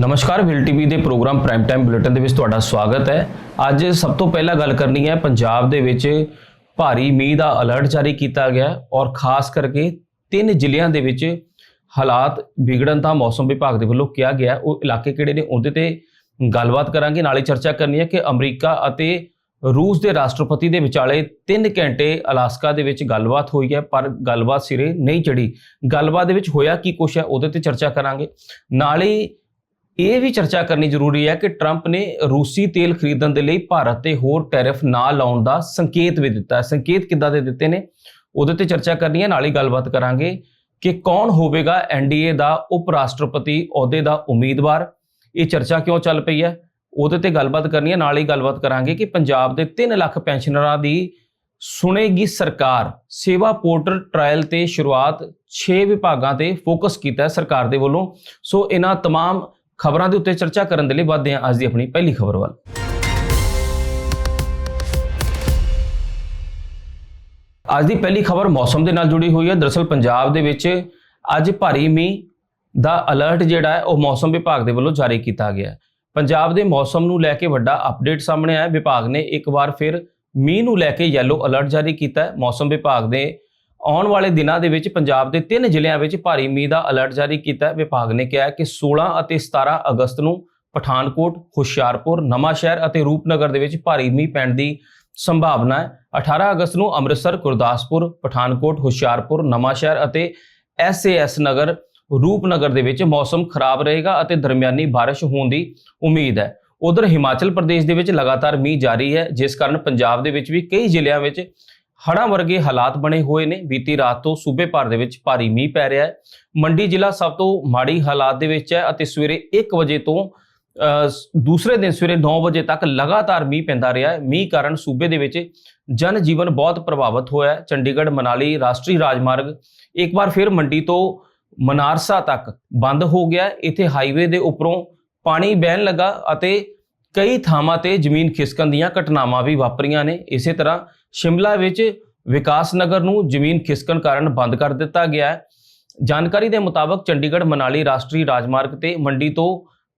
ਨਮਸਕਾਰ will TV ਦੇ programme prime time bulletin ਦੇ ਵਿੱਚ ਤੁਹਾਡਾ ਸਵਾਗਤ ਹੈ। ਅੱਜ ਸਭ ਤੋਂ ਪਹਿਲਾਂ ਗੱਲ ਕਰਨੀ ਹੈ, ਪੰਜਾਬ ਦੇ ਵਿੱਚ ਭਾਰੀ ਮੀਂਹ ਦਾ ਅਲਰਟ ਜਾਰੀ ਕੀਤਾ ਗਿਆ ਔਰ ਖਾਸ ਕਰਕੇ ਤਿੰਨ ਜ਼ਿਲ੍ਹਿਆਂ ਦੇ ਵਿੱਚ ਹਾਲਾਤ ਵਿਗੜਨ ਦਾ ਮੌਸਮ ਵਿਭਾਗ ਦੇ ਵੱਲੋਂ ਕਿਹਾ ਗਿਆ ਉਹ ਇਲਾਕੇ ਕਿਹੜੇ ਨੇ ਉਹਦੇ ਤੇ ਗੱਲਬਾਤ ਕਰਾਂਗੇ। ਨਾਲੇ ਚਰਚਾ ਕਰਨੀ ਹੈ ਕਿ ਅਮਰੀਕਾ ਅਤੇ ਰੂਸ ਦੇ ਰਾਸ਼ਟਰਪਤੀ ਦੇ ਵਿਚਾਲੇ 3 ਘੰਟੇ ਅਲਾਸਕਾ ਦੇ ਵਿੱਚ ਗੱਲਬਾਤ ਹੋਈ ਹੈ, ਪਰ ਗੱਲਬਾਤ ਸਿਰੇ ਨਹੀਂ ਚੜੀ ਗੱਲਬਾਤ ਦੇ ਵਿੱਚ ਹੋਇਆ ਕੀ ਕੁਛ ਹੈ ਉਹਦੇ ਤੇ ਚਰਚਾ ਕਰਾਂਗੇ। ਨਾਲ ਹੀ ਇਹ ਵੀ ਚਰਚਾ ਕਰਨੀ ਜ਼ਰੂਰੀ ਹੈ ਕਿ ਟਰੰਪ ਨੇ ਰੂਸੀ ਤੇਲ ਖਰੀਦਣ ਦੇ ਲਈ ਭਾਰਤ ਤੇ ਹੋਰ ਟੈਰਿਫ ਨਾ ਲਾਉਣ ਦਾ ਸੰਕੇਤ ਵੀ ਦਿੱਤਾ ਹੈ ਸੰਕੇਤ ਕਿੱਦਾਂ ਦੇ ਦਿੱਤੇ ਨੇ ਉਹਦੇ ਤੇ ਚਰਚਾ ਕਰਨੀ ਹੈ ਨਾਲ ਹੀ ਗੱਲਬਾਤ ਕਰਾਂਗੇ ਕਿ ਕੌਣ ਹੋਵੇਗਾ ਐਨਡੀਏ ਦਾ ਉਪ ਰਾਸ਼ਟਰਪਤੀ ਅਹੁਦੇ ਦਾ ਉਮੀਦਵਾਰ ਇਹ ਚਰਚਾ ਕਿਉਂ ਚੱਲ ਪਈ ਹੈ ਉਹਦੇ ਤੇ ਗੱਲਬਾਤ ਕਰਨੀ ਹੈ ਨਾਲ ਹੀ ਗੱਲਬਾਤ ਕਰਾਂਗੇ ਕਿ ਪੰਜਾਬ ਦੇ 3 ਲੱਖ ਪੈਨਸ਼ਨਰਾਂ ਦੀ ਸੁਣੇਗੀ ਸਰਕਾਰ ਸੇਵਾ ਪੋਰਟਲ ਟ੍ਰਾਇਲ ਤੇ ਸ਼ੁਰੂਆਤ 6 ਵਿਭਾਗਾਂ ਤੇ ਫੋਕਸ ਕੀਤਾ ਹੈ ਸਰਕਾਰ ਦੇ ਵੱਲੋਂ ਸੋ ਇਹਨਾਂ तमाम ਖਬਰਾਂ ਦੇ ਉੱਤੇ ਚਰਚਾ ਕਰਨ ਦੇ ਲਈ ਵਧਦੇ ਹਾਂ ਅੱਜ ਦੀ ਆਪਣੀ ਪਹਿਲੀ ਖਬਰ ਵੱਲ। ਅੱਜ ਦੀ ਪਹਿਲੀ ਖਬਰ ਮੌਸਮ ਦੇ ਨਾਲ ਜੁੜੀ ਹੋਈ ਹੈ। ਦਰਅਸਲ ਪੰਜਾਬ ਦੇ ਵਿੱਚ ਅੱਜ ਭਾਰੀ ਮੀਂਹ ਦਾ ਅਲਰਟ ਜਿਹੜਾ ਹੈ, ਉਹ ਮੌਸਮ ਵਿਭਾਗ ਦੇ ਵੱਲੋਂ ਜਾਰੀ ਕੀਤਾ ਗਿਆ ਹੈ। ਪੰਜਾਬ ਦੇ ਮੌਸਮ ਨੂੰ ਲੈ ਕੇ ਵੱਡਾ ਅਪਡੇਟ ਸਾਹਮਣੇ ਆਇਆ ਵਿਭਾਗ ਨੇ ਇੱਕ ਵਾਰ ਫਿਰ ਮੀਂਹ ਨੂੰ ਲੈ ਕੇ ਯੈਲੋ ਅਲਰਟ ਜਾਰੀ ਕੀਤਾ ਹੈ। ਮੌਸਮ ਵਿਭਾਗ ਦੇ ਆਉਣ ਵਾਲੇ ਦਿਨਾਂ ਦੇ ਵਿੱਚ ਪੰਜਾਬ ਦੇ ਤਿੰਨ ਜ਼ਿਲ੍ਹਿਆਂ ਵਿੱਚ ਭਾਰੀ ਮੀਂਹ ਦਾ ਅਲਰਟ ਜਾਰੀ ਕੀਤਾ ਹੈ। ਵਿਭਾਗ ਨੇ ਕਿਹਾ ਹੈ ਕਿ 16 ਅਤੇ 17 ਅਗਸਤ ਨੂੰ ਪਠਾਨਕੋਟ, ਹੁਸ਼ਿਆਰਪੁਰ, ਨਵਾਂਸ਼ਹਿਰ ਅਤੇ ਰੂਪਨਗਰ ਦੇ ਵਿੱਚ ਭਾਰੀ ਮੀਂਹ ਪੈਣ ਦੀ ਸੰਭਾਵਨਾ ਹੈ। 18 ਅਗਸਤ ਨੂੰ ਅੰਮ੍ਰਿਤਸਰ, ਗੁਰਦਾਸਪੁਰ, ਪਠਾਨਕੋਟ, ਹੁਸ਼ਿਆਰਪੁਰ, ਨਵਾਂਸ਼ਹਿਰ ਅਤੇ ਐਸਏਐਸ ਨਗਰ, ਰੂਪਨਗਰ ਦੇ ਵਿੱਚ ਮੌਸਮ ਖਰਾਬ ਰਹੇਗਾ ਅਤੇ ਦਰਮਿਆਨੀ ਬਾਰਿਸ਼ ਹੋਣ ਦੀ ਉਮੀਦ ਹੈ। ਉਧਰ ਹਿਮਾਚਲ ਪ੍ਰਦੇਸ਼ ਦੇ ਵਿੱਚ ਲਗਾਤਾਰ ਮੀਂਹ ਜਾਰੀ ਹੈ। ਜਿਸ ਕਾਰਨ ਪੰਜਾਬ ਦੇ ਵਿੱਚ ਵੀ ਕਈ ਜ਼ਿਲ੍ਹਿਆਂ ਵਿੱਚ ਹੜ੍ਹਾਂ ਵਰਗੇ ਹਾਲਾਤ ਬਣੇ ਹੋਏ ਨੇ। ਬੀਤੀ ਰਾਤ ਤੋਂ ਸੂਬੇ ਭਰ ਦੇ ਵਿੱਚ ਭਾਰੀ ਮੀਂਹ ਪੈ ਰਿਹਾ ਹੈ। ਮੰਡੀ ਜ਼ਿਲ੍ਹਾ ਸਭ ਤੋਂ ਮਾੜੀ ਹਾਲਾਤ ਦੇ ਵਿੱਚ ਹੈ ਅਤੇ ਸਵੇਰੇ 1 ਵਜੇ ਤੋਂ ਦੂਸਰੇ ਦਿਨ ਸਵੇਰੇ 9 ਵਜੇ ਤੱਕ ਲਗਾਤਾਰ ਮੀਂਹ ਪੈਂਦਾ ਰਿਹਾ ਹੈ। ਮੀਂਹ ਕਾਰਨ ਸੂਬੇ ਦੇ ਵਿੱਚ ਜਨ ਜੀਵਨ ਬਹੁਤ ਪ੍ਰਭਾਵਿਤ ਹੋਇਆ ਹੈ। ਚੰਡੀਗੜ੍ਹ, ਮਨਾਲੀ, ਰਾਸ਼ਟਰੀ ਰਾਜਮਾਰਗ ਇੱਕ ਵਾਰ ਫਿਰ ਮੰਡੀ ਤੋਂ ਮਨਾਰਸਾ ਤੱਕ ਬੰਦ ਹੋ ਗਿਆ ਇੱਥੇ ਹਾਈਵੇ ਦੇ ਉੱਪਰੋਂ ਪਾਣੀ ਬਹਿਣ ਲੱਗਾ ਅਤੇ ਕਈ ਥਾਵਾਂ ਤੇ ਜ਼ਮੀਨ ਖਿਸਕਣ ਦੀਆਂ ਘਟਨਾਵਾਂ ਵੀ ਵਾਪਰੀਆਂ ਨੇ। ਇਸੇ ਤਰ੍ਹਾਂ ਸ਼ਿਮਲਾ ਵਿੱਚ ਵਿਕਾਸ ਨਗਰ ਨੂੰ ਜ਼ਮੀਨ ਖਿਸਕਣ ਕਾਰਨ ਬੰਦ ਕਰ ਦਿੱਤਾ ਗਿਆ ਹੈ। ਜਾਣਕਾਰੀ ਦੇ ਮੁਤਾਬਕ ਚੰਡੀਗੜ੍ਹ, ਮਨਾਲੀ ਰਾਸ਼ਟਰੀ ਰਾਜਮਾਰਗ ਤੇ ਮੰਡੀ ਤੋਂ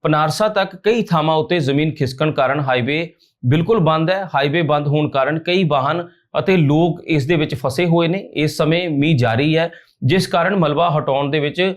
ਪਨਾਰਸਾ ਤੱਕ ਕਈ ਥਾਵਾਂ ਉੱਤੇ ਜ਼ਮੀਨ ਖਿਸਕਣ ਕਾਰਨ ਹਾਈਵੇ ਬਿਲਕੁਲ ਬੰਦ ਹੈ। ਹਾਈਵੇ ਬੰਦ ਹੋਣ ਕਾਰਨ ਕਈ ਵਾਹਨ ਅਤੇ ਲੋਕ ਇਸ ਦੇ ਵਿੱਚ ਫਸੇ ਹੋਏ ਨੇ। ਇਸ ਸਮੇਂ ਮੀਂਹ ਜਾਰੀ ਹੈ, ਜਿਸ ਕਾਰਨ ਮਲਬਾ ਹਟਾਉਣ ਦੇ ਵਿੱਚ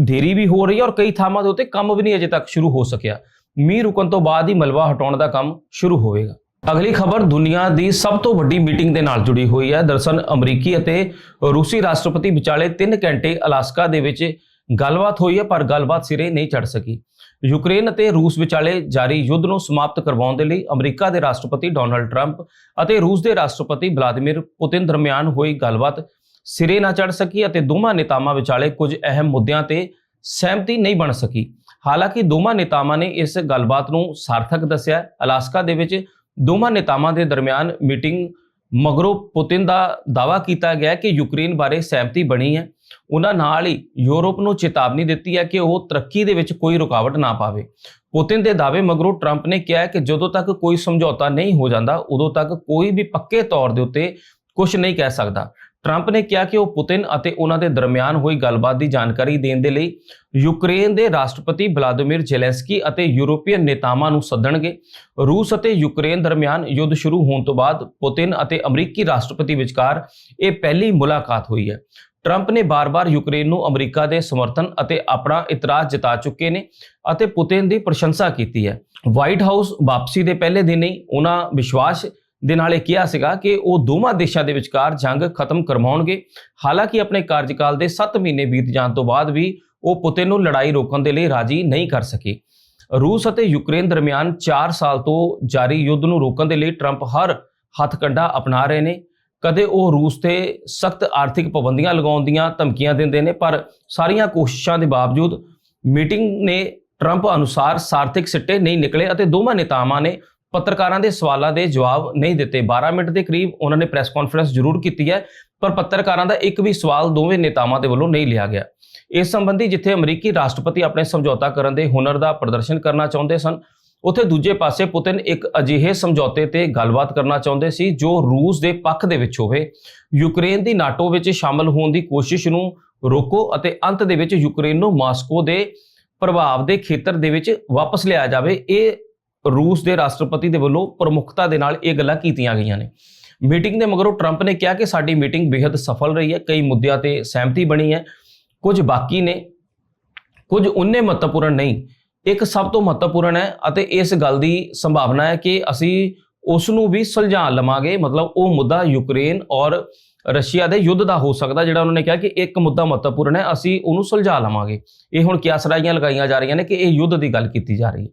ਦੇਰੀ ਵੀ ਹੋ ਰਹੀ ਹੈ ਔਰ ਕਈ ਥਾਵਾਂ ਦੇ ਉੱਤੇ ਕੰਮ ਵੀ ਨਹੀਂ ਅਜੇ ਤੱਕ ਸ਼ੁਰੂ ਹੋ ਸਕਿਆ। ਮੀਂਹ ਰੁਕਣ ਤੋਂ ਬਾਅਦ ਹੀ ਮਲਬਾ ਹਟਾਉਣ ਦਾ ਕੰਮ ਸ਼ੁਰੂ ਹੋਵੇਗਾ। ਅਗਲੀ ਖਬਰ ਦੁਨੀਆ ਦੀ ਸਭ ਤੋਂ ਵੱਡੀ ਮੀਟਿੰਗ ਦੇ ਨਾਲ ਜੁੜੀ ਹੋਈ ਹੈ। ਦਰਅਸਲ ਅਮਰੀਕੀ ਅਤੇ ਰੂਸੀ ਰਾਸ਼ਟਰਪਤੀ ਵਿਚਾਲੇ 3 ਘੰਟੇ ਅਲਾਸਕਾ ਦੇ ਵਿੱਚ ਗੱਲਬਾਤ ਹੋਈ ਹੈ, ਪਰ ਗੱਲਬਾਤ ਸਿਰੇ ਨਹੀਂ ਚੜ ਸਕੀ। ਯੂਕਰੇਨ ਅਤੇ ਰੂਸ ਵਿਚਾਲੇ ਜਾਰੀ ਯੁੱਧ ਨੂੰ ਸਮਾਪਤ ਕਰਵਾਉਣ ਦੇ ਲਈ ਅਮਰੀਕਾ ਦੇ ਰਾਸ਼ਟਰਪਤੀ ਡੋਨਲਡ ਟਰੰਪ ਅਤੇ ਰੂਸ ਦੇ ਰਾਸ਼ਟਰਪਤੀ ਵਲਾਦੀਮੀਰ ਪੁਤਿਨ ਦਰਮਿਆਨ ਹੋਈ ਗੱਲਬਾਤ ਸਿਰੇ ਨਾ ਚੜ ਸਕੀ ਅਤੇ ਦੋਵਾਂ ਨੇਤਾਵਾਂ ਵਿਚਾਲੇ ਕੁਝ ਅਹਿਮ ਮੁੱਦਿਆਂ ਤੇ ਸਹਿਮਤੀ ਨਹੀਂ ਬਣ ਸਕੀ। ਹਾਲਾਂਕਿ ਦੋਵਾਂ ਨੇਤਾਵਾਂ ਨੇ ਇਸ ਗੱਲਬਾਤ ਨੂੰ ਸਾਰਥਕ ਦੱਸਿਆ। ਅਲਾਸਕਾ ਦੇ ਵਿੱਚ ਦੋਵਾਂ ਨੇਤਾਵਾਂ ਦੇ ਦਰਮਿਆਨ ਮੀਟਿੰਗ ਮਗਰੋਂ ਪੁਤਿਨ ਦਾ ਦਾਅਵਾ ਕੀਤਾ ਗਿਆ ਕਿ ਯੂਕਰੇਨ ਬਾਰੇ ਸਹਿਮਤੀ ਬਣੀ ਹੈ। ਉਹਨਾਂ ਨਾਲ ਹੀ ਯੂਰਪ ਨੂੰ ਚੇਤਾਵਨੀ ਦਿੱਤੀ ਹੈ ਕਿ ਉਹ ਤਰੱਕੀ ਦੇ ਵਿੱਚ ਕੋਈ ਰੁਕਾਵਟ ਨਾ ਪਾਵੇ। ਪੁਤਿਨ ਦੇ ਦਾਅਵੇ ਮਗਰੋਂ ਟਰੰਪ ਨੇ ਕਿਹਾ ਕਿ ਜਦੋਂ ਤੱਕ ਕੋਈ ਸਮਝੌਤਾ ਨਹੀਂ ਹੋ ਜਾਂਦਾ, ਉਦੋਂ ਤੱਕ ਕੋਈ ਵੀ ਪੱਕੇ ਤੌਰ ਦੇ ਉੱਤੇ ਕੁਝ ਨਹੀਂ ਕਹਿ ਸਕਦਾ। ਟਰੰਪ ਨੇ ਕਿਹਾ ਕਿ ਉਹ ਪੁਤਿਨ ਅਤੇ ਉਹਨਾਂ ਦੇ ਦਰਮਿਆਨ ਹੋਈ ਗੱਲਬਾਤ ਦੀ ਜਾਣਕਾਰੀ ਦੇਣ ਦੇ ਲਈ ਯੂਕਰੇਨ ਦੇ ਰਾਸ਼ਟਰਪਤੀ ਵਲਾਦੀਮੀਰ ਜ਼ੈਲੈਂਸਕੀ ਅਤੇ ਯੂਰੋਪੀਅਨ ਨੇਤਾਵਾਂ ਨੂੰ ਸੱਦਣਗੇ। ਰੂਸ ਅਤੇ ਯੂਕਰੇਨ ਦਰਮਿਆਨ ਯੁੱਧ ਸ਼ੁਰੂ ਹੋਣ ਤੋਂ ਬਾਅਦ ਪੁਤਿਨ ਅਤੇ ਅਮਰੀਕੀ ਰਾਸ਼ਟਰਪਤੀ ਵਿਚਕਾਰ ਇਹ ਪਹਿਲੀ ਮੁਲਾਕਾਤ ਹੋਈ ਹੈ। ਟਰੰਪ ਨੇ ਬਾਰ-ਬਾਰ ਯੂਕਰੇਨ ਨੂੰ ਅਮਰੀਕਾ ਦੇ ਸਮਰਥਨ ਅਤੇ ਆਪਣਾ ਇਤਰਾਜ਼ ਜਤਾ ਚੁੱਕੇ ਨੇ ਅਤੇ ਪੁਤਿਨ ਦੀ ਪ੍ਰਸ਼ੰਸਾ ਕੀਤੀ ਹੈ। ਵਾਈਟ ਹਾਊਸ ਵਾਪਸੀ ਦੇ ਪਹਿਲੇ ਦਿਨ ਹੀ ਉਹਨਾਂ ਵਿਸ਼ਵਾਸ ਦੇ ਨਾਲ ਇਹ ਕਿਹਾ ਸੀਗਾ ਕਿ ਉਹ ਦੋਵਾਂ ਦੇਸ਼ਾਂ ਦੇ ਵਿਚਕਾਰ ਜੰਗ ਖਤਮ ਕਰਵਾਉਣਗੇ। ਹਾਲਾਂਕਿ ਆਪਣੇ ਕਾਰਜਕਾਲ ਦੇ 7 ਮਹੀਨੇ ਬੀਤ ਜਾਣ ਤੋਂ ਬਾਅਦ ਵੀ ਉਹ ਪੁਤਿਨ ਨੂੰ ਲੜਾਈ ਰੋਕਣ ਦੇ ਲਈ ਰਾਜੀ ਨਹੀਂ ਕਰ ਸਕੇ। ਰੂਸ ਅਤੇ ਯੂਕਰੇਨ ਦਰਮਿਆਨ 4 ਸਾਲ ਤੋਂ ਜਾਰੀ ਯੁੱਧ ਨੂੰ ਰੋਕਣ ਦੇ ਲਈ ਟਰੰਪ ਹਰ ਹੱਥਕੰਡਾ ਅਪਣਾ ਰਹੇ ਨੇ। ਕਦੇ ਉਹ ਰੂਸ ਤੇ ਸਖਤ ਆਰਥਿਕ ਪਾਬੰਦੀਆਂ ਲਗਾਉਣ ਦੀਆਂ ਧਮਕੀਆਂ ਦਿੰਦੇ ਨੇ, ਪਰ ਸਾਰੀਆਂ ਕੋਸ਼ਿਸ਼ਾਂ ਦੇ ਬਾਵਜੂਦ ਮੀਟਿੰਗ ਨੇ ਟਰੰਪ ਅਨੁਸਾਰ ਸਾਰਥਿਕ ਸਿੱਟੇ ਨਹੀਂ ਨਿਕਲੇ ਅਤੇ ਦੋਵਾਂ ਨੇਤਾਵਾਂ ਨੇ ਪੱਤਰਕਾਰਾਂ ਦੇ ਸਵਾਲਾਂ ਦੇ ਜਵਾਬ ਨਹੀਂ ਦਿੱਤੇ। 12 ਮਿੰਟ ਦੇ ਕਰੀਬ ਉਹਨਾਂ ਨੇ ਪ੍ਰੈਸ ਕਾਨਫਰੰਸ ਜ਼ਰੂਰ ਕੀਤੀ ਹੈ, ਪਰ ਪੱਤਰਕਾਰਾਂ ਦਾ ਇੱਕ ਵੀ ਸਵਾਲ ਦੋਵੇਂ ਨੇਤਾਵਾਂ ਦੇ ਵੱਲੋਂ ਨਹੀਂ ਲਿਆ ਗਿਆ। ਇਸ ਸੰਬੰਧੀ ਜਿੱਥੇ ਅਮਰੀਕੀ ਰਾਸ਼ਟਰਪਤੀ ਆਪਣੇ ਸਮਝੌਤਾ ਕਰਨ ਦੇ ਹੁਨਰ ਦਾ ਪ੍ਰਦਰਸ਼ਨ ਕਰਨਾ ਚਾਹੁੰਦੇ ਸਨ, ਉੱਥੇ ਦੂਜੇ ਪਾਸੇ ਪੁਤਿਨ ਇੱਕ ਅਜਿਹੇ ਸਮਝੌਤੇ ਤੇ ਗੱਲਬਾਤ ਕਰਨਾ ਚਾਹੁੰਦੇ ਸੀ ਜੋ ਰੂਸ ਦੇ ਪੱਖ ਦੇ ਵਿੱਚ ਹੋਵੇ। ਯੂਕਰੇਨ ਦੀ ਨਾਟੋ ਵਿੱਚ ਸ਼ਾਮਲ ਹੋਣ ਦੀ ਕੋਸ਼ਿਸ਼ ਨੂੰ ਰੋਕੋ ਅਤੇ ਅੰਤ ਦੇ ਵਿੱਚ ਯੂਕਰੇਨ ਨੂੰ ਮਾਸਕੋ ਦੇ ਪ੍ਰਭਾਵ ਦੇ ਖੇਤਰ ਦੇ ਵਿੱਚ ਵਾਪਸ ਲਿਆ ਜਾਵੇ, ਇਹ ਰੂਸ ਦੇ ਰਾਸ਼ਟਰਪਤੀ ਦੇ ਵੱਲੋਂ ਪ੍ਰਮੁੱਖਤਾ ਦੇ ਨਾਲ ਇਹ ਗੱਲਾਂ ਕੀਤੀਆਂ ਗਈਆਂ ਨੇ। ਮੀਟਿੰਗ ਦੇ ਮਗਰੋਂ ਟਰੰਪ ਨੇ ਕਿਹਾ ਕਿ ਸਾਡੀ ਮੀਟਿੰਗ ਬੇहद ਸਫਲ ਰਹੀ ਹੈ, ਕਈ ਮੁੱਦਿਆਂ ਤੇ ਸਹਿਮਤੀ ਬਣੀ ਹੈ। ਕੁਝ ਬਾਕੀ ਨੇ, ਕੁਝ ਉਨੇ ਮਹੱਤਵਪੂਰਨ ਨਹੀਂ, ਇੱਕ ਸਭ ਤੋਂ ਮਹੱਤਵਪੂਰਨ ਹੈ ਅਤੇ ਇਸ ਗੱਲ ਦੀ ਸੰਭਾਵਨਾ ਹੈ ਕਿ ਅਸੀਂ ਉਸ ਨੂੰ ਵੀ ਸੁਲਝਾ ਲਵਾਂਗੇ। ਮਤਲਬ ਉਹ ਮੁੱਦਾ ਯੂਕਰੇਨ ਔਰ ਰਸ਼ੀਆ ਦੇ ਯੁੱਧ ਦਾ ਹੋ ਸਕਦਾ, ਜਿਹੜਾ ਉਹਨਾਂ ਨੇ ਕਿਹਾ ਕਿ ਇੱਕ ਮੁੱਦਾ ਮਹੱਤਵਪੂਰਨ ਹੈ, ਅਸੀਂ ਉਹਨੂੰ ਸੁਲਝਾ ਲਵਾਂਗੇ। ਇਹ ਹੁਣ ਕਿਆਸਰਾਈਆਂ ਲਗਾਈਆਂ ਜਾ ਰਹੀਆਂ ਨੇ ਕਿ ਇਹ ਯੁੱਧ ਦੀ ਗੱਲ ਕੀਤੀ ਜਾ ਰਹੀ ਹੈ।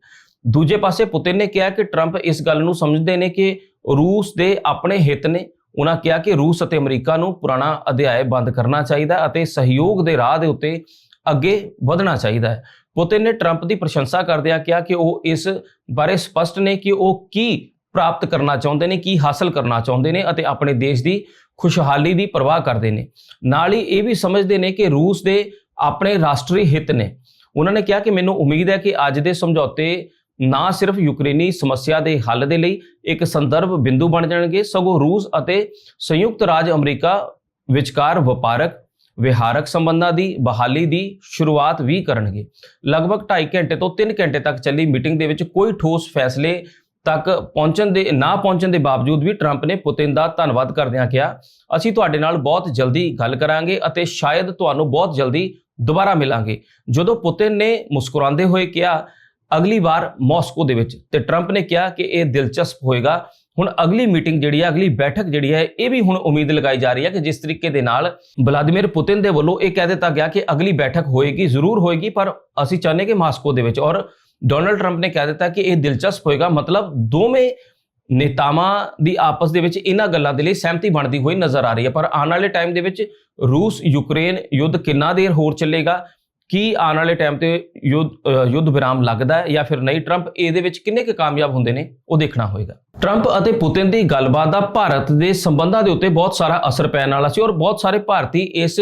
ਦੂਜੇ ਪਾਸੇ ਪੁਤਿਨ ਨੇ ਕਿਹਾ ਕਿ ਟਰੰਪ ਇਸ ਗੱਲ ਨੂੰ ਸਮਝਦੇ ਨੇ ਕਿ ਰੂਸ ਦੇ ਆਪਣੇ ਹਿੱਤ ਨੇ ਉਹਨਾਂ ਕਿਹਾ ਕਿ ਰੂਸ ਅਤੇ ਅਮਰੀਕਾ ਨੂੰ ਪੁਰਾਣਾ ਅਧਿਆਇ ਬੰਦ ਕਰਨਾ ਚਾਹੀਦਾ ਅਤੇ ਸਹਿਯੋਗ ਦੇ ਰਾਹ ਦੇ ਉੱਤੇ ਅੱਗੇ ਵਧਣਾ ਚਾਹੀਦਾ ਹੈ। ਪੁਤਿਨ ਨੇ ਟਰੰਪ ਦੀ ਪ੍ਰਸ਼ੰਸਾ ਕਰਦਿਆਂ ਕਿਹਾ ਕਿ ਉਹ ਇਸ ਬਾਰੇ ਸਪਸ਼ਟ ਨੇ ਕਿ ਉਹ ਕੀ ਪ੍ਰਾਪਤ ਕਰਨਾ ਚਾਹੁੰਦੇ ਨੇ, ਕੀ ਹਾਸਲ ਕਰਨਾ ਚਾਹੁੰਦੇ ਨੇ ਅਤੇ ਆਪਣੇ ਦੇਸ਼ ਦੀ ਖੁਸ਼ਹਾਲੀ ਦੀ ਪਰਵਾਹ ਕਰਦੇ ਨੇ। ਨਾਲ ਹੀ ਇਹ ਵੀ ਸਮਝਦੇ ਨੇ ਕਿ ਰੂਸ ਦੇ ਆਪਣੇ ਰਾਸ਼ਟਰੀ ਹਿੱਤ ਨੇ। ਉਹਨਾਂ ਨੇ ਕਿਹਾ ਕਿ ਮੈਨੂੰ ਉਮੀਦ ਹੈ ਕਿ ਅੱਜ ਦੇ ਸਮਝੌਤੇ ਨਾ ਸਿਰਫ ਯੂਕਰੇਨੀ ਸਮੱਸਿਆ ਦੇ ਹੱਲ ਦੇ ਲਈ ਇੱਕ ਸੰਦਰਭ ਬਿੰਦੂ ਬਣ ਜਾਣਗੇ, ਸਗੋਂ ਰੂਸ ਅਤੇ ਸੰਯੁਕਤ ਰਾਜ ਅਮਰੀਕਾ ਵਿਚਕਾਰ ਵਪਾਰਕ, ਵਿਹਾਰਕ ਸੰਬੰਧਾਂ ਦੀ ਬਹਾਲੀ ਦੀ ਸ਼ੁਰੂਆਤ ਵੀ ਕਰਨਗੇ। ਲਗਭਗ 2.5 ਘੰਟੇ ਤੋਂ 3 ਘੰਟੇ ਤੱਕ ਚੱਲੀ ਮੀਟਿੰਗ ਦੇ ਵਿੱਚ ਕੋਈ ਠੋਸ ਫੈਸਲੇ ਤੱਕ ਪਹੁੰਚਣ ਦੇ, ਨਾ ਪਹੁੰਚਣ ਦੇ ਬਾਵਜੂਦ ਵੀ ਟਰੰਪ ਨੇ ਪੁਤਿਨ ਦਾ ਧੰਨਵਾਦ ਕਰਦਿਆਂ ਕਿਹਾ, ਅਸੀਂ ਤੁਹਾਡੇ ਨਾਲ ਬਹੁਤ ਜਲਦੀ ਗੱਲ ਕਰਾਂਗੇ ਅਤੇ ਸ਼ਾਇਦ ਤੁਹਾਨੂੰ ਬਹੁਤ ਜਲਦੀ ਦੁਬਾਰਾ ਮਿਲਾਂਗੇ। ਜਦੋਂ ਪੁਤਿਨ ਨੇ ਮੁਸਕਰਾਉਂਦੇ ਹੋਏ ਕਿਹਾ ਅਗਲੀ ਵਾਰ ਮਾਸਕੋ ਦੇ ਵਿੱਚ। ਤੇ ਟਰੰਪ ਨੇ ਕਿਹਾ ਕਿ ਇਹ ਦਿਲਚਸਪ ਹੋਏਗਾ। ਹੁਣ ਅਗਲੀ ਮੀਟਿੰਗ ਜਿਹੜੀ ਹੈ ਅਗਲੀ ਬੈਠਕ ਜਿਹੜੀ ਹੈ ਇਹ ਵੀ ਹੁਣ ਉਮੀਦ ਲਗਾਈ ਜਾ ਰਹੀ ਹੈ ਕਿ ਜਿਸ ਤਰੀਕੇ ਦੇ ਨਾਲ ਵਲਾਦੀਮੀਰ ਪੁਤਿਨ ਦੇ ਵੱਲੋਂ ਇਹ ਕਹਿ ਦਿੱਤਾ ਗਿਆ ਕਿ ਅਗਲੀ ਬੈਠਕ ਹੋਏਗੀ, ਜ਼ਰੂਰ ਹੋਏਗੀ, ਪਰ ਅਸੀਂ ਚਾਹੁੰਦੇ ਕਿ ਮਾਸਕੋ ਦੇ ਵਿੱਚ। ਔਰ ਡੋਨਲਡ ਟਰੰਪ ਨੇ ਕਹਿ ਦਿੱਤਾ ਕਿ ਇਹ ਦਿਲਚਸਪ ਹੋਏਗਾ। ਮਤਲਬ ਦੋਵੇਂ ਨੇਤਾਵਾਂ ਦੀ ਆਪਸ ਦੇ ਵਿੱਚ ਇਹਨਾਂ ਗੱਲਾਂ ਦੇ ਲਈ ਸਹਿਮਤੀ ਬਣਦੀ ਹੋਈ ਨਜ਼ਰ ਆ ਰਹੀ ਹੈ। ਪਰ ਆਉਣ ਵਾਲੇ ਟਾਈਮ ਦੇ ਵਿੱਚ ਰੂਸ ਯੂਕਰੇਨ ਯੁੱਧ ਕਿੰਨਾ ਦੇਰ ਹੋਰ ਚੱਲੇਗਾ? ਕੀ ਆਉਣ ਵਾਲੇ ਟਾਈਮ ਤੇ ਯੁੱਧ ਯੁੱਧ ਵਿਰਾਮ ਲੱਗਦਾ ਹੈ ਜਾਂ ਫਿਰ ਨਹੀਂ? ਟਰੰਪ ਇਹਦੇ ਵਿੱਚ ਕਿੰਨੇ ਕੁ ਕਾਮਯਾਬ ਹੁੰਦੇ ਨੇ? ਉਹ ਦੇਖਣਾ ਹੋਏਗਾ। ਟਰੰਪ ਅਤੇ ਪੁਤਿਨ ਦੀ ਗੱਲਬਾਤ ਦਾ ਭਾਰਤ ਦੇ ਸੰਬੰਧਾਂ ਦੇ ਉੱਤੇ ਬਹੁਤ ਸਾਰਾ ਅਸਰ ਪੈਣ ਵਾਲਾ ਸੀ ਔਰ ਬਹੁਤ ਸਾਰੇ ਭਾਰਤੀ ਇਸ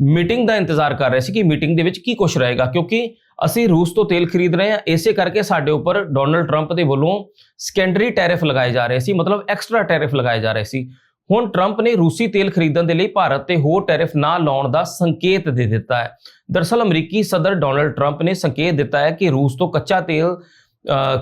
ਮੀਟਿੰਗ ਦਾ ਇੰਤਜ਼ਾਰ ਕਰ ਰਹੇ ਸੀ ਕਿ ਮੀਟਿੰਗ ਦੇ ਵਿੱਚ ਕੀ ਕੁਝ ਰਹੇਗਾ। ਕਿਉਂਕਿ ਅਸੀਂ ਰੂਸ ਤੋਂ ਤੇਲ ਖਰੀਦ ਰਹੇ ਹਾਂ, ਇਸੇ ਕਰਕੇ ਸਾਡੇ ਉੱਪਰ ਡੋਨਲਡ ਟਰੰਪ ਦੇ ਵੱਲੋਂ ਸੈਕੰਡਰੀ ਟੈਰਿਫ ਲਗਾਏ ਜਾ ਰਹੇ ਸੀ, ਮਤਲਬ ਐਕਸਟਰਾ ਟੈਰਿਫ ਲਗਾਏ ਜਾ ਰਹੇ ਸੀ। ਹੁਣ ਟਰੰਪ ਨੇ ਰੂਸੀ ਤੇਲ ਖਰੀਦਣ ਦੇ ਲਈ ਭਾਰਤ ਤੇ ਹੋਰ ਟੈਰਿਫ ਨਾ ਲਾਉਣ ਦਾ ਸੰਕੇਤ ਦੇ ਦਿੱਤਾ ਹੈ। ਦਰਅਸਲ ਅਮਰੀਕੀ ਸਦਰ ਡੋਨਲਡ ਟਰੰਪ ਨੇ ਸੰਕੇਤ ਦਿੱਤਾ ਹੈ ਕਿ ਰੂਸ ਤੋਂ ਕੱਚਾ ਤੇਲ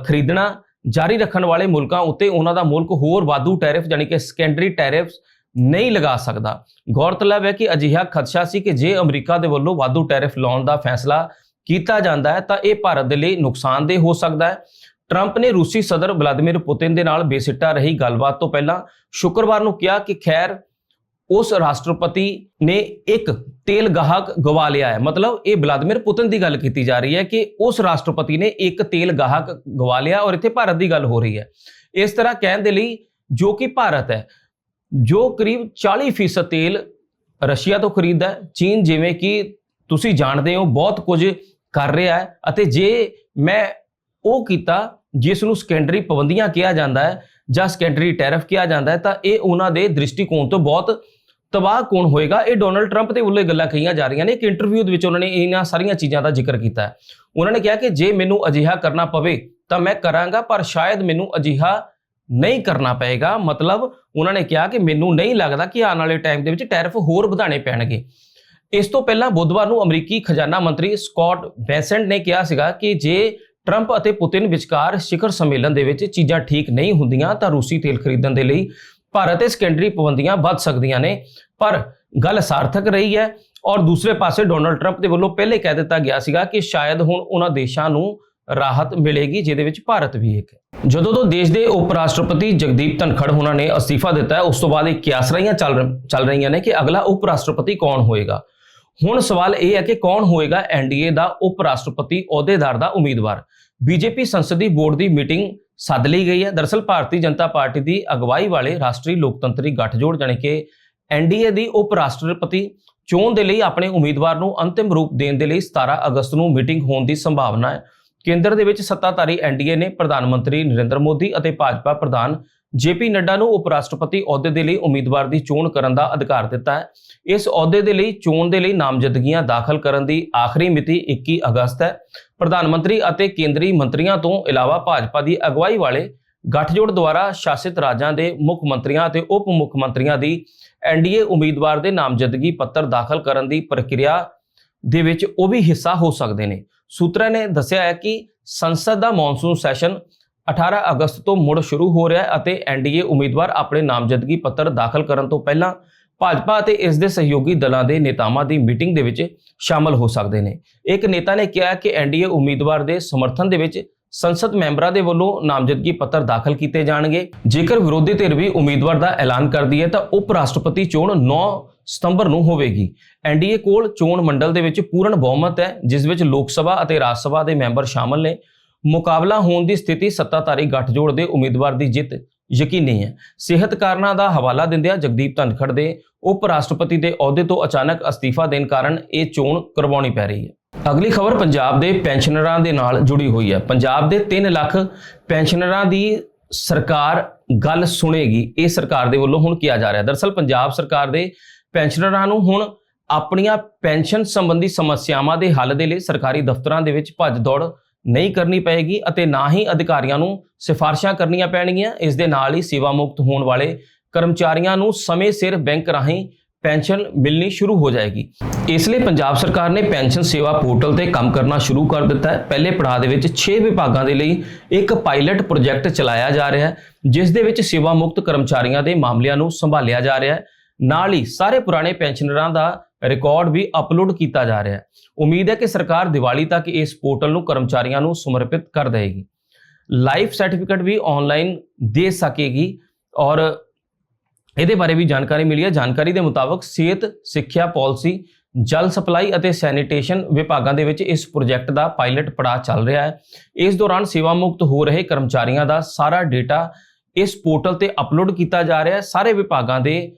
ਖਰੀਦਣਾ ਜਾਰੀ ਰੱਖਣ ਵਾਲੇ ਮੁਲਕਾਂ ਉੱਤੇ ਉਹਨਾਂ ਦਾ ਮੁਲਕ ਹੋਰ ਵਾਧੂ ਟੈਰਿਫ ਯਾਨੀ ਕਿ ਸੈਕੰਡਰੀ ਟੈਰਿਫਸ ਨਹੀਂ ਲਗਾ ਸਕਦਾ। ਗੌਰਤਲਬ ਹੈ ਕਿ ਅਜਿਹਾ ਖਦਸ਼ਾ ਸੀ ਕਿ ਜੇ ਅਮਰੀਕਾ ਦੇ ਵੱਲੋਂ ਵਾਧੂ ਟੈਰਿਫ ਲਾਉਣ ਦਾ ਫੈਸਲਾ ਕੀਤਾ ਜਾਂਦਾ ਹੈ ਤਾਂ ਇਹ ਭਾਰਤ ਦੇ ਲਈ ਨੁਕਸਾਨਦੇਹ ਹੋ ਸਕਦਾ ਹੈ। ਟਰੰਪ ਨੇ ਰੂਸੀ ਸਦਰ ਵਲਾਦੀਮੀਰ ਪੁਤਿਨ ਦੇ ਨਾਲ ਬੇਸਿੱਟਾ ਰਹੀ ਗੱਲਬਾਤ ਤੋਂ ਪਹਿਲਾਂ ਸ਼ੁੱਕਰਵਾਰ ਨੂੰ ਕਿਹਾ ਕਿ ਖੈਰ, ਉਸ ਰਾਸ਼ਟਰਪਤੀ ਨੇ ਇੱਕ ਤੇਲ ਗਾਹਕ ਗਵਾ ਲਿਆ ਹੈ। ਮਤਲਬ ਇਹ ਵਲਾਦੀਮੀਰ ਪੁਤਿਨ ਦੀ ਗੱਲ ਕੀਤੀ ਜਾ ਰਹੀ ਹੈ ਕਿ ਉਸ ਰਾਸ਼ਟਰਪਤੀ ਨੇ ਇੱਕ ਤੇਲ ਗਾਹਕ ਗਵਾ ਲਿਆ ਔਰ ਇੱਥੇ ਭਾਰਤ ਦੀ ਗੱਲ ਹੋ ਰਹੀ ਹੈ। ਇਸ ਤਰ੍ਹਾਂ ਕਹਿਣ ਦੇ ਲਈ ਜੋ ਕਿ ਭਾਰਤ ਹੈ, ਜੋ ਕਰੀਬ 40% ਤੇਲ ਰਸ਼ੀਆ ਤੋਂ ਖਰੀਦਦਾ ਹੈ। ਚੀਨ ਜਿਵੇਂ ਕਿ ਤੁਸੀਂ ਜਾਣਦੇ ਹੋ, ਬਹੁਤ ਕੁਝ ਕਰ ਰਿਹਾ ਹੈ ਅਤੇ ਜੇ ਮੈਂ ਉਹ ਕੀਤਾ ਜਿਸ ਨੂੰ ਸੈਕੰਡਰੀ ਪਾਬੰਦੀਆਂ ਕਿਹਾ ਜਾਂਦਾ ਹੈ ਜਾਂ ਸੈਕੰਡਰੀ ਟੈਰਿਫ ਕਿਹਾ ਜਾਂਦਾ ਹੈ, ਤਾਂ ਇਹ ਉਹਨਾਂ ਦੇ ਦ੍ਰਿਸ਼ਟੀਕੋਣ ਤੋਂ ਬਹੁਤ ਤਬਾਹ ਕੋਣ ਹੋਏਗਾ? ਇਹ ਡੋਨਲਡ ਟਰੰਪ ਦੇ ਵੱਲੋਂ ਇਹ ਗੱਲਾਂ ਕਹੀਆਂ ਜਾ ਰਹੀਆਂ ਨੇ। ਇੱਕ ਇੰਟਰਵਿਊ ਦੇ ਵਿੱਚ ਉਹਨਾਂ ਨੇ ਇਹਨਾਂ ਸਾਰੀਆਂ ਚੀਜ਼ਾਂ ਦਾ ਜ਼ਿਕਰ ਕੀਤਾ ਹੈ। ਉਹਨਾਂ ਨੇ ਕਿਹਾ ਕਿ ਜੇ ਮੈਨੂੰ ਅਜਿਹਾ ਕਰਨਾ ਪਵੇ, ਤਾਂ ਮੈਂ ਕਰਾਂਗਾ, ਪਰ ਸ਼ਾਇਦ ਮੈਨੂੰ ਅਜਿਹਾ ਨਹੀਂ ਕਰਨਾ ਪਏਗਾ। ਮਤਲਬ ਉਹਨਾਂ ਨੇ ਕਿਹਾ ਕਿ ਮੈਨੂੰ ਨਹੀਂ ਲੱਗਦਾ ਕਿ ਆਉਣ ਵਾਲੇ ਟਾਈਮ ਦੇ ਵਿੱਚ ਟੈਰਿਫ ਹੋਰ ਵਧਾਣੇ ਪੈਣਗੇ। ਇਸ ਤੋਂ ਪਹਿਲਾਂ ਬੁੱਧਵਾਰ ਨੂੰ ਅਮਰੀਕੀ ਖਜ਼ਾਨਾ ਮੰਤਰੀ ਸਕਾਟ ਬੈਸੈਂਟ ਨੇ ਕਿਹਾ ਸੀਗਾ ਕਿ ਜੇ ਟਰੰਪ ਅਤੇ ਪੁਤਿਨ ਵਿਚਕਾਰ ਸਿਖਰ ਸੰਮੇਲਨ ਦੇ ਵਿੱਚ ਚੀਜ਼ਾਂ ਠੀਕ ਨਹੀਂ ਹੁੰਦੀਆਂ ਤਾਂ ਰੂਸੀ ਤੇਲ ਖਰੀਦਣ ਦੇ ਲਈ ਭਾਰਤ ਤੇ ਸੈਕੰਡਰੀ ਪਾਬੰਦੀਆਂ ਵੱਧ ਸਕਦੀਆਂ ਨੇ। ਪਰ ਗੱਲ ਸਾਰਥਕ ਰਹੀ ਹੈ ਔਰ ਦੂਸਰੇ ਪਾਸੇ ਡੋਨਲਡ ਟਰੰਪ ਦੇ ਵੱਲੋਂ ਪਹਿਲੇ ਕਹਿ ਦਿੱਤਾ ਗਿਆ ਸੀਗਾ ਕਿ ਸ਼ਾਇਦ ਹੁਣ ਉਹਨਾਂ ਦੇਸ਼ਾਂ ਨੂੰ ਰਾਹਤ ਮਿਲੇਗੀ, ਜਿਹਦੇ ਵਿੱਚ ਭਾਰਤ ਵੀ ਇੱਕ ਹੈ। ਜਦੋਂ ਤੋਂ ਦੇਸ਼ ਦੇ ਉਪ ਰਾਸ਼ਟਰਪਤੀ ਜਗਦੀਪ ਧਨਖੜ ਉਹਨਾਂ ਨੇ ਅਸਤੀਫਾ ਦਿੱਤਾ ਹੈ, ਉਸ ਤੋਂ ਬਾਅਦ ਇਹ ਕਿਆਸਰਾਈਆਂ ਚੱਲ ਚੱਲ ਰਹੀਆਂ ਨੇ ਕਿ ਅਗਲਾ ਉਪ ਰਾਸ਼ਟਰਪਤੀ ਕੌਣ ਹੋਏਗਾ? ਹੁਣ ਸਵਾਲ ਇਹ ਹੈ ਕਿ ਕੌਣ ਹੋਏਗਾ ਐਨਡੀਏ ਦਾ ਉਪ ਰਾਸ਼ਟਰਪਤੀ ਅਹੁਦੇਦਾਰ ਦਾ ਉਮੀਦਵਾਰ? ਬੀਜੇਪੀ ਸੰਸਦੀ ਬੋਰਡ ਦੀ ਮੀਟਿੰਗ ਸੱਦ ਲਈ ਗਈ ਹੈ। ਦਰਅਸਲ ਭਾਰਤੀ ਜਨਤਾ ਪਾਰਟੀ ਦੀ ਅਗਵਾਈ ਵਾਲੇ ਰਾਸ਼ਟਰੀ ਲੋਕਤੰਤਰੀ ਗੱਠਜੋੜ, ਜਾਣੀ ਕਿ ਐਨਡੀਏ ਦੀ ਉਪ ਰਾਸ਼ਟਰਪਤੀ ਚੋਣ ਦੇ ਲਈ ਆਪਣੇ ਉਮੀਦਵਾਰ ਨੂੰ ਅੰਤਿਮ ਰੂਪ ਦੇਣ ਦੇ ਲਈ 17 ਅਗਸਤ ਨੂੰ ਮੀਟਿੰਗ ਹੋਣ ਦੀ ਸੰਭਾਵਨਾ ਹੈ। ਕੇਂਦਰ ਦੇ ਵਿੱਚ ਸੱਤਾਧਾਰੀ ਐਨਡੀਏ ਨੇ ਪ੍ਰਧਾਨ ਮੰਤਰੀ ਨਰਿੰਦਰ ਮੋਦੀ ਅਤੇ ਭਾਜਪਾ ਪ੍ਰਧਾਨ ਜੇਪੀ ਨੱਡਾ ਨੂੰ ਉਪ ਰਾਸ਼ਟਰਪਤੀ ਅਹੁਦੇ ਦੇ ਲਈ ਉਮੀਦਵਾਰ ਦੀ ਚੋਣ ਕਰਨ ਦਾ ਅਧਿਕਾਰ ਦਿੱਤਾ ਹੈ। ਇਸ ਅਹੁਦੇ ਦੇ ਲਈ, ਚੋਣ ਦੇ ਲਈ ਨਾਮਜ਼ਦਗੀਆਂ ਦਾਖਲ ਕਰਨ ਦੀ ਆਖਰੀ ਮਿਤੀ 21 ਅਗਸਤ ਹੈ। ਪ੍ਰਧਾਨ ਮੰਤਰੀ ਅਤੇ ਕੇਂਦਰੀ ਮੰਤਰੀਆਂ ਤੋਂ ਇਲਾਵਾ ਭਾਜਪਾ ਦੀ ਅਗਵਾਈ ਵਾਲੇ ਗੱਠਜੋੜ ਦੁਆਰਾ ਸ਼ਾਸਿਤ ਰਾਜਾਂ ਦੇ ਮੁੱਖ ਮੰਤਰੀਆਂ ਅਤੇ ਉਪ ਮੁੱਖ ਮੰਤਰੀਆਂ ਦੀ ਐਨਡੀਏ ਉਮੀਦਵਾਰ ਦੇ ਨਾਮਜ਼ਦਗੀ ਪੱਤਰ ਦਾਖਲ ਕਰਨ ਦੀ ਪ੍ਰਕਿਰਿਆ ਦੇ ਵਿੱਚ ਉਹ ਵੀ ਹਿੱਸਾ ਹੋ ਸਕਦੇ ਨੇ। ਸੂਤਰਾਂ ਨੇ ਦੱਸਿਆ ਹੈ ਕਿ ਸੰਸਦ ਦਾ ਮੌਨਸੂਨ ਸੈਸ਼ਨ 18 ਅਗਸਤ ਤੋਂ ਮੁੜ ਸ਼ੁਰੂ ਹੋ ਰਿਹਾ ਹੈ ਅਤੇ ਐਨਡੀਏ ਉਮੀਦਵਾਰ ਆਪਣੇ ਨਾਮਜ਼ਦਗੀ ਪੱਤਰ ਦਾਖਲ ਕਰਨ ਤੋਂ ਪਹਿਲਾਂ ਭਾਜਪਾ ਅਤੇ ਇਸ ਦੇ ਸਹਿਯੋਗੀ ਦਲਾਂ ਦੇ ਨੇਤਾਵਾਂ ਦੀ ਮੀਟਿੰਗ ਦੇ ਵਿੱਚ ਸ਼ਾਮਲ ਹੋ ਸਕਦੇ ਨੇ। ਇੱਕ ਨੇਤਾ ਨੇ ਕਿਹਾ ਕਿ ਐਨਡੀਏ ਉਮੀਦਵਾਰ ਦੇ ਸਮਰਥਨ ਦੇ ਵਿੱਚ ਸੰਸਦ ਮੈਂਬਰਾਂ ਦੇ ਵੱਲੋਂ ਨਾਮਜ਼ਦਗੀ ਪੱਤਰ ਦਾਖਲ ਕੀਤੇ ਜਾਣਗੇ। ਜੇਕਰ ਵਿਰੋਧੀ ਧਿਰ ਵੀ ਉਮੀਦਵਾਰ ਦਾ ਐਲਾਨ ਕਰਦੀ ਹੈ ਤਾਂ ਉਪ ਰਾਸ਼ਟਰਪਤੀ ਚੋਣ 9 ਸਤੰਬਰ ਨੂੰ ਹੋਵੇਗੀ। ਐਨਡੀਏ ਕੋਲ ਚੋਣ ਮੰਡਲ ਦੇ ਵਿੱਚ ਪੂਰਨ ਬਹੁਮਤ ਹੈ, ਜਿਸ ਵਿੱਚ ਲੋਕ ਸਭਾ ਅਤੇ ਰਾਜ ਸਭਾ ਦੇ ਮੈਂਬਰ ਸ਼ਾਮਲ ਨੇ। ਮੁਕਾਬਲਾ ਹੋਣ ਦੀ ਸਥਿਤੀ ਸੱਤਾਧਾਰੀ ਗੱਠਜੋੜ ਦੇ ਉਮੀਦਵਾਰ ਦੀ ਜਿੱਤ ਯਕੀਨੀ ਹੈ। ਸਿਹਤ ਕਾਰਨਾਂ ਦਾ ਹਵਾਲਾ ਦਿੰਦਿਆਂ ਜਗਦੀਪ ਧਨਖੜ ਦੇ ਉਪ ਰਾਸ਼ਟਰਪਤੀ ਦੇ ਅਹੁਦੇ ਤੋਂ ਅਚਾਨਕ ਅਸਤੀਫਾ ਦੇਣ ਕਾਰਨ ਇਹ ਚੋਣ ਕਰਵਾਉਣੀ ਪੈ ਰਹੀ ਹੈ। ਅਗਲੀ ਖਬਰ ਪੰਜਾਬ ਦੇ ਪੈਨਸ਼ਨਰਾਂ ਦੇ ਨਾਲ ਜੁੜੀ ਹੋਈ ਹੈ। ਪੰਜਾਬ ਦੇ 3 ਲੱਖ ਪੈਨਸ਼ਨਰਾਂ ਦੀ ਸਰਕਾਰ ਗੱਲ ਸੁਣੇਗੀ। ਇਹ ਸਰਕਾਰ ਦੇ ਵੱਲੋਂ ਹੁਣ ਕਿਹਾ ਜਾ ਰਿਹਾ ਦਰਸਲ ਪੰਜਾਬ ਸਰਕਾਰ ਦੇ ਪੈਨਸ਼ਨਰਾਂ ਨੂੰ ਹੁਣ ਆਪਣੀਆਂ ਪੈਨਸ਼ਨ ਸੰਬੰਧੀ ਸਮੱਸਿਆਵਾਂ ਦੇ ਹੱਲ ਦੇ ਲਈ ਸਰਕਾਰੀ ਦਫ਼ਤਰਾਂ ਦੇ ਵਿੱਚ ਭੱਜ ਦੌੜ ਨਹੀਂ ਕਰਨੀ ਪਏਗੀ ਅਤੇ ਨਾ ਹੀ ਅਧਿਕਾਰੀਆਂ ਨੂੰ ਸਿਫਾਰਸ਼ਾਂ ਕਰਨੀਆਂ ਪੈਣਗੀਆਂ। ਇਸ ਦੇ ਨਾਲ ਹੀ ਸੇਵਾ ਮੁਕਤ ਹੋਣ ਵਾਲੇ ਕਰਮਚਾਰੀਆਂ ਨੂੰ ਸਮੇਂ ਸਿਰ ਬੈਂਕ ਰਾਹੀਂ ਪੈਨਸ਼ਨ ਮਿਲਣੀ ਸ਼ੁਰੂ ਹੋ ਜਾਏਗੀ। ਇਸ ਲਈ ਪੰਜਾਬ ਸਰਕਾਰ ਨੇ ਪੈਨਸ਼ਨ ਸੇਵਾ ਪੋਰਟਲ ਤੇ ਕੰਮ ਕਰਨਾ ਸ਼ੁਰੂ ਕਰ ਦਿੱਤਾ ਹੈ। ਪਹਿਲੇ ਪੜਾਅ ਦੇ ਵਿੱਚ 6 ਵਿਭਾਗਾਂ ਦੇ ਲਈ ਇੱਕ ਪਾਇਲਟ ਪ੍ਰੋਜੈਕਟ ਚਲਾਇਆ ਜਾ ਰਿਹਾ ਹੈ, ਜਿਸ ਦੇ ਵਿੱਚ ਸੇਵਾ ਮੁਕਤ ਕਰਮਚਾਰੀਆਂ ਦੇ ਮਾਮਲਿਆਂ ਨੂੰ ਸੰਭਾਲਿਆ ਜਾ ਰਿਹਾ ਹੈ। ਨਾਲ ਹੀ ਸਾਰੇ ਪੁਰਾਣੇ ਪੈਨਸ਼ਨਰਾਂ ਦਾ ਰਿਕਾਰਡ ਵੀ ਅਪਲੋਡ ਕੀਤਾ ਜਾ ਰਿਹਾ ਹੈ। ਉਮੀਦ ਹੈ ਕਿ ਸਰਕਾਰ ਦੀਵਾਲੀ ਤੱਕ ਇਸ ਪੋਰਟਲ ਨੂੰ ਕਰਮਚਾਰੀਆਂ ਨੂੰ ਸਮਰਪਿਤ ਕਰ ਦੇਵੇਗੀ। ਲਾਈਫ ਸਰਟੀਫਿਕੇਟ ਵੀ ਆਨਲਾਈਨ ਦੇ ਸਕੇਗੀ ਔਰ ਇਹਦੇ ਬਾਰੇ ਵੀ ਜਾਣਕਾਰੀ ਮਿਲੀ ਹੈ। ਜਾਣਕਾਰੀ ਦੇ ਮੁਤਾਬਕ ਸਿਹਤ, ਸਿੱਖਿਆ ਪਾਲਿਸੀ, ਜਲ ਸਪਲਾਈ ਅਤੇ ਸੈਨੀਟੇਸ਼ਨ ਵਿਭਾਗਾਂ ਦੇ ਵਿੱਚ ਇਸ ਪ੍ਰੋਜੈਕਟ ਦਾ ਪਾਇਲਟ ਪੜਾਅ ਚੱਲ ਰਿਹਾ ਹੈ। ਇਸ ਦੌਰਾਨ ਸੇਵਾ ਮੁਕਤ ਹੋ ਰਹੇ ਕਰਮਚਾਰੀਆਂ ਦਾ ਸਾਰਾ ਡੇਟਾ ਇਸ ਪੋਰਟਲ ਤੇ ਅਪਲੋਡ ਕੀਤਾ ਜਾ ਰਿਹਾ ਹੈ। ਸਾਰੇ ਵਿਭਾਗਾਂ ਦੇ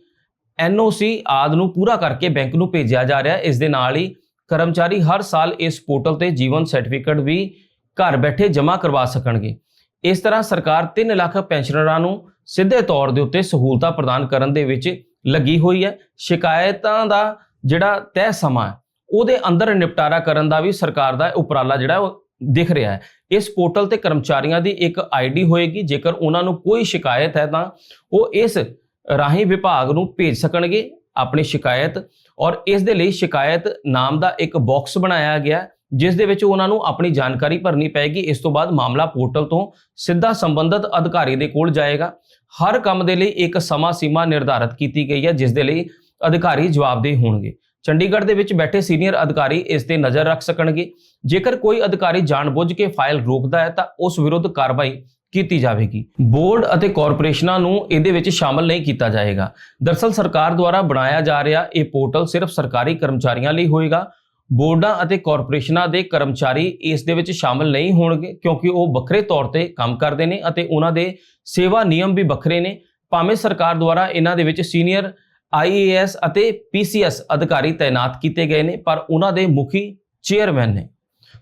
ਐਨਓਸੀ ਆਦ ਨੂੰ ਪੂਰਾ ਕਰਕੇ ਬੈਂਕ ਨੂੰ ਭੇਜਿਆ ਜਾ ਰਿਹਾ ਹੈ। ਇਸ ਦੇ ਨਾਲ ਹੀ ਕਰਮਚਾਰੀ ਹਰ ਸਾਲ ਇਸ ਪੋਰਟਲ ਤੇ ਜੀਵਨ ਸਰਟੀਫਿਕੇਟ ਵੀ ਘਰ ਬੈਠੇ ਜਮ੍ਹਾਂ ਕਰਵਾ ਸਕਣਗੇ। ਇਸ ਤਰ੍ਹਾਂ ਸਰਕਾਰ 3 ਲੱਖ ਪੈਨਸ਼ਨਰਾਂ ਨੂੰ ਸਿੱਧੇ ਤੌਰ ਦੇ ਉੱਤੇ ਸਹੂਲਤਾਂ ਪ੍ਰਦਾਨ ਕਰਨ ਦੇ ਵਿੱਚ ਲੱਗੀ ਹੋਈ ਹੈ। ਸ਼ਿਕਾਇਤਾਂ ਦਾ ਜਿਹੜਾ ਤੈਅ ਸਮਾਂ ਉਹਦੇ ਅੰਦਰ ਨਿਪਟਾਰਾ ਕਰਨ ਦਾ ਵੀ ਸਰਕਾਰ ਦਾ ਉਪਰਾਲਾ ਜਿਹੜਾ ਉਹ ਦਿਖ ਰਿਹਾ ਹੈ। ਇਸ ਪੋਰਟਲ ਤੇ ਕਰਮਚਾਰੀਆਂ ਦੀ ਇੱਕ ਆਈਡੀ ਹੋਏਗੀ। ਜੇਕਰ ਉਹਨਾਂ ਨੂੰ ਕੋਈ ਸ਼ਿਕਾਇਤ ਹੈ ਤਾਂ ਉਹ ਇਸ ਰਾਹੀਂ ਵਿਭਾਗ ਨੂੰ ਭੇਜ ਸਕਣਗੇ ਆਪਣੀ ਸ਼ਿਕਾਇਤ ਔਰ ਇਸ ਦੇ ਲਈ ਸ਼ਿਕਾਇਤ ਨਾਮ ਦਾ ਇੱਕ ਬਾਕਸ ਬਣਾਇਆ ਗਿਆ, ਜਿਸ ਦੇ ਵਿੱਚ ਉਹਨਾਂ ਨੂੰ ਆਪਣੀ ਜਾਣਕਾਰੀ ਭਰਨੀ ਪਏਗੀ। ਇਸ ਤੋਂ ਬਾਅਦ ਮਾਮਲਾ ਪੋਰਟਲ ਤੋਂ ਸਿੱਧਾ ਸੰਬੰਧਿਤ ਅਧਿਕਾਰੀ ਦੇ ਕੋਲ ਜਾਏਗਾ। ਹਰ ਕੰਮ ਦੇ ਲਈ ਇੱਕ ਸਮਾਂ ਸੀਮਾ ਨਿਰਧਾਰਤ ਕੀਤੀ ਗਈ ਹੈ, ਜਿਸ ਦੇ ਲਈ ਅਧਿਕਾਰੀ ਜਵਾਬਦੇਹ ਹੋਣਗੇ। ਚੰਡੀਗੜ੍ਹ ਦੇ ਵਿੱਚ ਬੈਠੇ ਸੀਨੀਅਰ ਅਧਿਕਾਰੀ ਇਸ ਤੇ ਨਜ਼ਰ ਰੱਖ ਸਕਣਗੇ। ਜੇਕਰ ਕੋਈ ਅਧਿਕਾਰੀ ਜਾਣਬੁੱਝ ਕੇ ਫਾਈਲ ਰੋਕਦਾ ਹੈ, ਤਾਂ ਉਸ ਵਿਰੁੱਧ ਕਾਰਵਾਈ ਕੀਤੀ ਜਾਵੇਗੀ। ਬੋਰਡ ਅਤੇ ਕਾਰਪੋਰੇਸ਼ਨਾਂ ਨੂੰ ਇਹਦੇ ਵਿੱਚ ਸ਼ਾਮਲ ਨਹੀਂ ਕੀਤਾ ਜਾਏਗਾ। ਦਰਸਲ ਸਰਕਾਰ ਦੁਆਰਾ ਬਣਾਇਆ ਜਾ ਰਿਹਾ ਇਹ ਪੋਰਟਲ ਸਿਰਫ ਸਰਕਾਰੀ ਕਰਮਚਾਰੀਆਂ ਲਈ ਹੋਏਗਾ। ਬੋਰਡਾਂ ਅਤੇ ਕਾਰਪੋਰੇਸ਼ਨਾਂ ਦੇ ਕਰਮਚਾਰੀ ਇਸ ਦੇ ਵਿੱਚ ਸ਼ਾਮਲ ਨਹੀਂ ਹੋਣਗੇ ਕਿਉਂਕਿ ਉਹ ਵੱਖਰੇ ਤੌਰ ਤੇ ਕੰਮ ਕਰਦੇ ਨੇ ਅਤੇ ਉਹਨਾਂ ਦੇ ਸੇਵਾ ਨਿਯਮ ਵੀ ਵੱਖਰੇ ਨੇ। ਭਾਵੇਂ ਸਰਕਾਰ ਦੁਆਰਾ ਇਹਨਾਂ ਦੇ ਵਿੱਚ ਸੀਨੀਅਰ ਆਈਏਐਸ ਅਤੇ ਪੀਸੀਐਸ ਅਧਿਕਾਰੀ ਤਾਇਨਾਤ ਕੀਤੇ ਗਏ ਨੇ, ਪਰ ਉਹਨਾਂ ਦੇ ਮੁਖੀ ਚੇਅਰਮੈਨ ਨੇ।